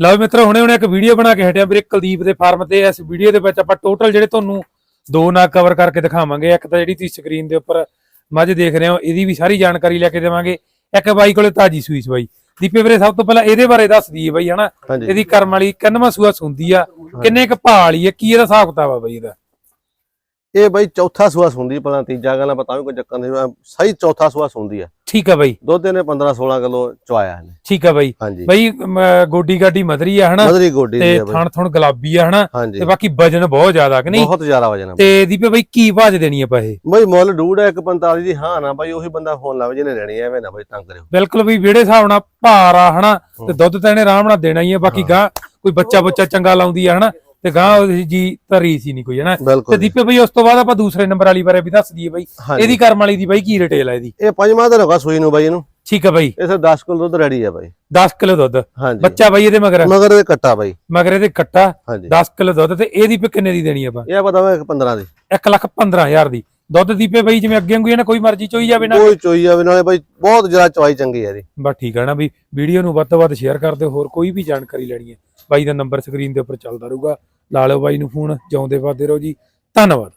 ਲਓ ਮਿੱਤਰੋ ਹੁਣੇ ਹੁਣੇ ਇੱਕ ਵੀਡੀਓ ਬਣਾ ਕੇ ਹਟਿਆ ਵੀਰੇ ਕੁਲਦੀਪ ਦੇ ਫਾਰਮ ਤੇ। ਇਸ ਵੀਡੀਓ ਦੇ ਵਿੱਚ ਆਪਾਂ ਟੋਟਲ ਜਿਹੜੇ ਤੁਹਾਨੂੰ ਦੋ ਨਾਗ ਕਵਰ ਕਰਕੇ ਦਿਖਾਵਾਂਗੇ। ਇੱਕ ਤਾਂ ਜਿਹੜੀ ਤੁਸੀਂ ਸਕਰੀਨ ਦੇ ਉੱਪਰ ਮੱਝ ਦੇਖ ਰਹੇ ਹੋ ਇਹਦੀ ਵੀ ਸਾਰੀ ਜਾਣਕਾਰੀ ਲੈ ਕੇ ਦੇਵਾਂਗੇ। ਇੱਕ ਬਾਈ ਕੋਲੇ ਤਾਜੀ ਸੂਈ ਸਵਾਈ। ਦੀਪੇ ਵੀਰੇ ਸਭ ਤੋਂ ਪਹਿਲਾਂ ਇਹਦੇ ਬਾਰੇ ਦੱਸ ਦਈਏ ਬਾਈ ਹਨਾ? ਇਹਦੀ ਕਰਮ ਵਾਲੀ ਕਿੰਨਵਾਂ ਸੂਆ ਸੁੰਦੀ ਆ ਕਿੰਨੇ ਕ ਭਾਅ ਵਾਲੀ ਆ ਕੀ ਇਹਦਾ ਹਿਸਾਬ ਕਿਤਾਬ ਆ ਬਾਈ ਇਹਦਾ? ਇਹ ਬਾਈ ਚੌਥਾ ਸੂਆ ਸੁੰਦੀ ਪਹਿਲਾਂ ਤੀਜਾ ਗੱਲ ਪਤਾ ਵੀ ਕੋਈ ਚੱਕਰ ਨਹੀਂ ਸਹੀ ਚੌਥਾ ਸੂਆ ਸੁੰਦੀ ਆ। ਠੀਕ ਆ ਬਾਈ। ਦੁੱਧ ਇਹਨੇ 15 16 ਕਿਲੋ ਚਵਾਇਆ ਇਹਨੇ। ਠੀਕ ਆ ਬਾਈ। ਹਾਂਜੀ। ਬਾਈ ਗੋਡੀ ਗਾਡੀ ਮਦਰੀ ਆ ਹਨਾ? ਗੋਡੀ ਤੇ ਆ ਥਣ ਥਣ ਗੁਲਾਬੀ ਆ ਹਨਾ? ਤੇ ਬਾਕੀ ਵਜਨ ਬਹੁਤ ਜ਼ਿਆਦਾ ਕਿ ਨਹੀਂ? ਬਹੁਤ ਜ਼ਿਆਦਾ ਵਜਨ ਆ ਤੇ ਦੀਪੇ ਬਾਈ ਕੀ ਭਾਜ ਦੇਣੀ ਆਪਾਂ ਇਹ? ਬਾਈ ਮੁੱਲ ਡੂੜ ਹੈ 145 ਦੀ ਹਾਂ ਨਾ ਬਾਈ ਉਹੀ ਬੰਦਾ ਫੋਨ ਲਾਵੇ ਜਿਹਨੇ ਲੈਣੀ ਐਵੇਂ ਨਾ ਬਾਈ ਤੰਗ ਕਰਿਓ। ਬਿਲਕੁਲ ਵੀ ਵਿਹੜੇ ਹਿਸਾਬ ਨਾਲ ਭਾਰ ਆ ਹਨਾ? ਤੇ ਦੁੱਧ ਤਾਂ ਇਹਨੇ ਆਰਾਮ ਨਾਲ ਦੇਣਾ ਹੀ ਆ ਬਾਕੀ ਗਾਂ ਕੋਈ ਬੱਚਾ ਬੱਚਾ ਚੰਗਾ ਲਾਉਂਦੀ ਆ ਹਨਾ? ਤੇ ਗਾਂ ਜੀ ਧਰੀ ਸੀ ਨਹੀਂ ਕੋਈ ਹਨਾ? ਤੇ। ਦੀਪੇ ਬਾਈ ਉਸ ਤੋਂ ਬਾਅਦ ਆਪਾਂ ਦੂਸਰੇ ਨੰਬਰ ਵਾਲੀ ਬਾਰੇ ਵੀ ਦੱਸ ਦਈਏ ਬਾਈ। ਇਹਦੀ ਕਰਮ ਵਾਲੀ ਦੀ ਬਾਈ ਕੀ ਰਿਟੇਲ ਆ ਇਹਦੀ? ਇਹ ਪੰਜਵਾਂ ਦਿਨ ਹੋਗਾ ਸੂਈ ਨੂੰ ਬਾਈ ਇਹਨੂੰ ਠੀਕ ਆ ਬਾਈ। ਇਹ ਸਿਰ 10 ਕਿਲੋ ਦੁੱਧ ਰੈਡੀ ਆ ਬਾਈ। 10 ਕਿਲੋ ਦੁੱਧ। ਹਾਂਜੀ। ਬੱਚਾ ਬਾਈ ਇਹਦੇ ਮਗਰ। ਮਗਰ ਇਹ ਕੱਟਾ ਬਾਈ। ਮਗਰ ਇਹਦੇ ਕੱਟਾ। ਹਾਂਜੀ। 10 ਕਿਲੋ ਦੁੱਧ ਤੇ ਇਹਦੀ ਵੀ ਕਿੰਨੇ ਦੀ ਦੇਣੀ ਆਪਾਂ? ਇਹ ਪਤਾ ਵਾ 15 ਦੀ। 1 ਲੱਖ 15000 ਦੀ। ਦੁੱਧ ਦੀਪੇ ਬਾਈ ਜਿਵੇਂ ਅੱਗੇ ਵਾਂਗੂ ਨਾ ਕੋਈ ਮਰਜ਼ੀ ਚੋਈ ਜਾਵੇ ਨਾ ਕੋਈ ਚੋਈ ਜਾਵੇ ਨਾਲੇ ਬਾਈ ਬਹੁਤ ਜ਼ਿਆਦਾ ਚਵਾਈ ਚੰਗੀ ਆ ਇਹਦੀ। ਬਸ ਠੀਕ ਆ ਨਾ ਵੀ ਵੀਡੀਓ ਨੂੰ ਵੱਧ ਤੋਂ ਵੱਧ ਸ਼ੇਅਰ ਕਰ ਦਿਓ ਹੋਰ ਕੋਈ ਵੀ ਜਾਣਕਾਰੀ ਲੈਣੀ ਹੈ। ਬਾਈ ਦਾ ਨੰਬਰ ਸਕਰੀਨ ਦੇ ਉੱਪਰ ਚੱਲਦਾ ਰਹੂਗਾ। ਲਾ ਲਿਓ ਬਾਈ ਨੂੰ ਫੋਨ ਜਿਉਂਦੇ ਵਾਦੇ ਰਹੋ ਜੀ। ਧੰਨਵਾਦ।